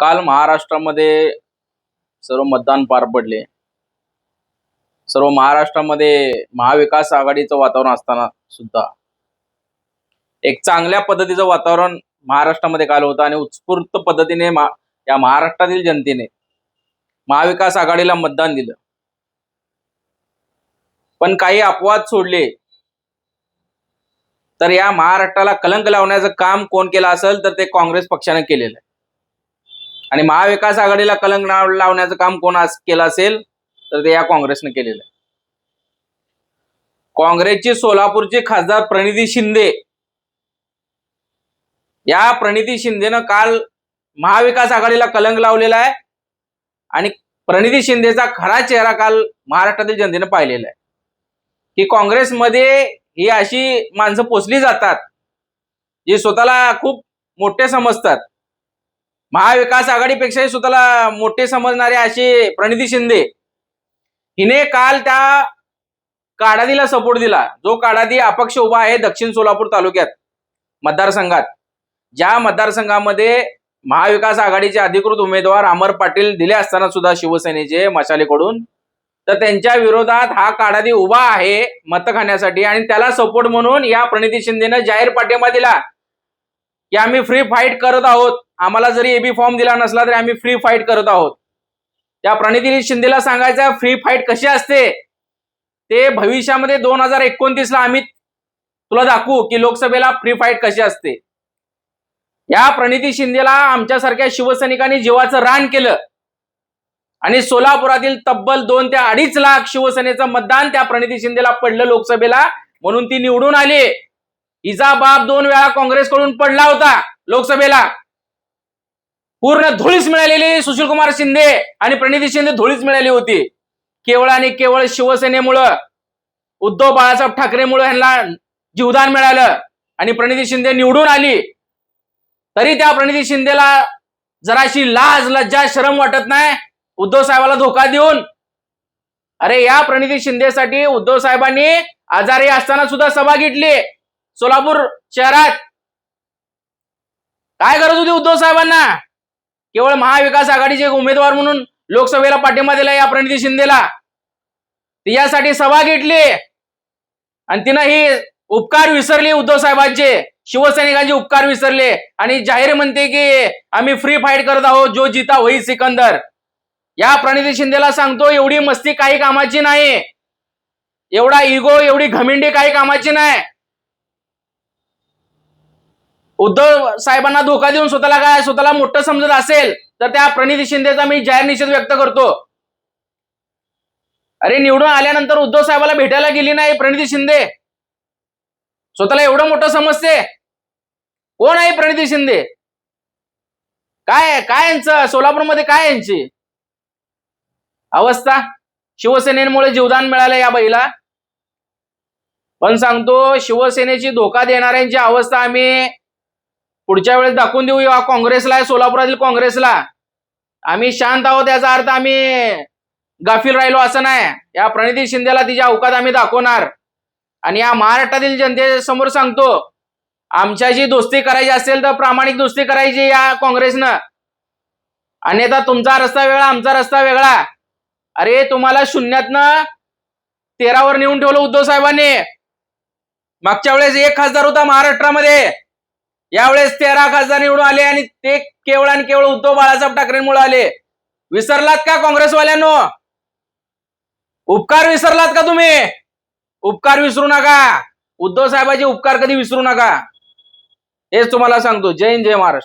काल महाराष्ट्रामध्ये सर्व मतदान पार पडले. सर्व महाराष्ट्रामध्ये महाविकास आघाडीचं वातावरण असताना सुद्धा. एक चांगल्या पद्धतीचं वातावरण महाराष्ट्रामध्ये काल होतं आणि उत्स्फूर्त पद्धतीने मा- या महाराष्ट्रातील जनतेने महाविकास आघाडीला मतदान दिलं. पण काही अपवाद सोडले. तर या महाराष्ट्राला कलंक लावण्याचं काम कोण केलं असेल तर ते काँग्रेस पक्षाने केलेलं आहे. आणि महाविकास आघाडीला कलंक लावण्याचं काम कोण केलं असेल तर ते या काँग्रेसने केलेलं आहे. काँग्रेसचे सोलापूरचे खासदार प्रणिती शिंदे. या प्रणिती शिंदेनं काल महाविकास आघाडीला कलंक लावलेला आहे आणि प्रणिती शिंदेचा खरा चेहरा काल महाराष्ट्रातील जनतेनं पाहिलेला आहे. की काँग्रेसमध्ये ही अशी माणसं पोचली जातात जी स्वतःला खूप मोठे समजतात. महाविकास आघाडीपेक्षाही स्वतःला मोठे समजणारे अशी प्रणिती शिंदे. हिने काल त्या काडादीला सपोर्ट दिला. जो काडादी अपक्ष उभा आहे दक्षिण सोलापूर तालुक्यात मतदारसंघात. ज्या मतदारसंघामध्ये महाविकास आघाडीचे अधिकृत उमेदवार अमर पाटील दिले असताना सुद्धा शिवसेनेचे मशालेकडून तर त्यांच्या विरोधात हा काडादी उभा आहे मत खाण्यासाठी आणि त्याला सपोर्ट म्हणून या प्रणिती शिंदेनं जाहीर पाठिंबा दिला. की आम्ही फ्री फाईट करत आहोत. आम्हाला जरी एबी फॉर्म दिला नसला तरी आम्ही फ्री फाईट करत आहोत. त्या प्रणिती शिंदेला सांगायचं फ्री फाईट कशी असते? ते भविष्यामध्ये दोन हजार एकोणतीसला आम्ही तुला दाखवू की लोकसभेला फ्री फाईट कशी असते. या प्रणिती शिंदेला आमच्यासारख्या शिवसैनिकांनी जीवाचं रान केलं. आणि सोलापुरातील तब्बल दोन ते अडीच लाख शिवसेनेचं मतदान त्या प्रणिती शिंदेला पडलं लोकसभेला म्हणून ती निवडून आली. हिचा बाप दोन वेळा काँग्रेसकडून पडला होता लोकसभेला. पूर्ण धुळीच मिळालेली सुशीलकुमार शिंदे आणि प्रणिती शिंदे धुळीच मिळाली होती. केवळ आणि केवळ शिवसेनेमुळं उद्धव बाळासाहेब ठाकरेमुळे ह्यांना जीवदान मिळालं आणि प्रणिती शिंदे निवडून आली. तरी त्या प्रणिती शिंदेला जराशी लाज लज्जा शरम वाटत नाही. उद्धव साहेबाला धोका देऊन. अरे या प्रणिती शिंदेसाठी उद्धव साहेबांनी आजारी असताना सुद्धा सभा घेतली. सोलापूर शहरात. काय गरज होती उद्धव साहेबांना? केवळ महाविकास आघाडीचे उमेदवार म्हणून लोकसभेला पाठिंबा दिला या प्रणिती शिंदेला. यासाठी सभा घेतली. आणि तिनं ही उपकार विसरले उद्धव साहेबांचे. शिवसैनिकांचे उपकार विसरले. आणि जाहीर म्हणते की आम्ही फ्री फाईट करत आहोत जो जिता होई सिकंदर. या प्रणिती शिंदेला सांगतो एवढी मस्ती काही कामाची नाही. एवढा इगो एवढी घमिंडी काही कामाची नाही. उद्धव साहेबांना धोका देऊन स्वतःला काय स्वतःला मोठं समजत असेल तर त्या प्रणिती शिंदेचा मी जाहीर निषेध व्यक्त करतो. अरे निवडून आल्यानंतर उद्धव साहेबाला भेटायला गेली नाही प्रणिती शिंदे. स्वतःला एवढं मोठं समजते. कोण आहे प्रणिती शिंदे? काय काय यांचं? सोलापूरमध्ये काय यांची? अवस्था? शिवसेनेमुळे जीवदान मिळालं या बाईला. पण सांगतो शिवसेनेची धोका देणाऱ्यांची अवस्था आम्ही पुढच्या वेळेस दाखवून देऊ या काँग्रेसला सोलापुरातील काँग्रेसला. आम्ही शांत आहोत याचा अर्थ आम्ही गाफील राहिलो असं नाही. या प्रणिती शिंदेला तिच्या अवकात आम्ही दाखवणार. आणि या महाराष्ट्रातील जनतेसमोर सांगतो आमच्याशी दोस्ती करायची असेल तर प्रामाणिक दोस्ती करायची या काँग्रेसनं. अन्यथा तुमचा रस्ता वेगळा आमचा रस्ता वेगळा. अरे तुम्हाला शून्यातनं तेरावर नेऊन ठेवलं उद्धव साहेबांनी. मागच्या वेळेस एक खासदार होता महाराष्ट्रामध्ये. यावेळेस तेरा खासदार निवडून आले आणि ते केवळ आणि केवळ उद्धव बाळासाहेब ठाकरेंमुळे आले. विसरलात का काँग्रेसवाल्यांनो? उपकार विसरलात का तुम्ही? उपकार विसरू नका. उद्धव साहेबाचे उपकार कधी विसरू नका? हेच तुम्हाला सांगतो. जय हिंद जय महाराष्ट्र.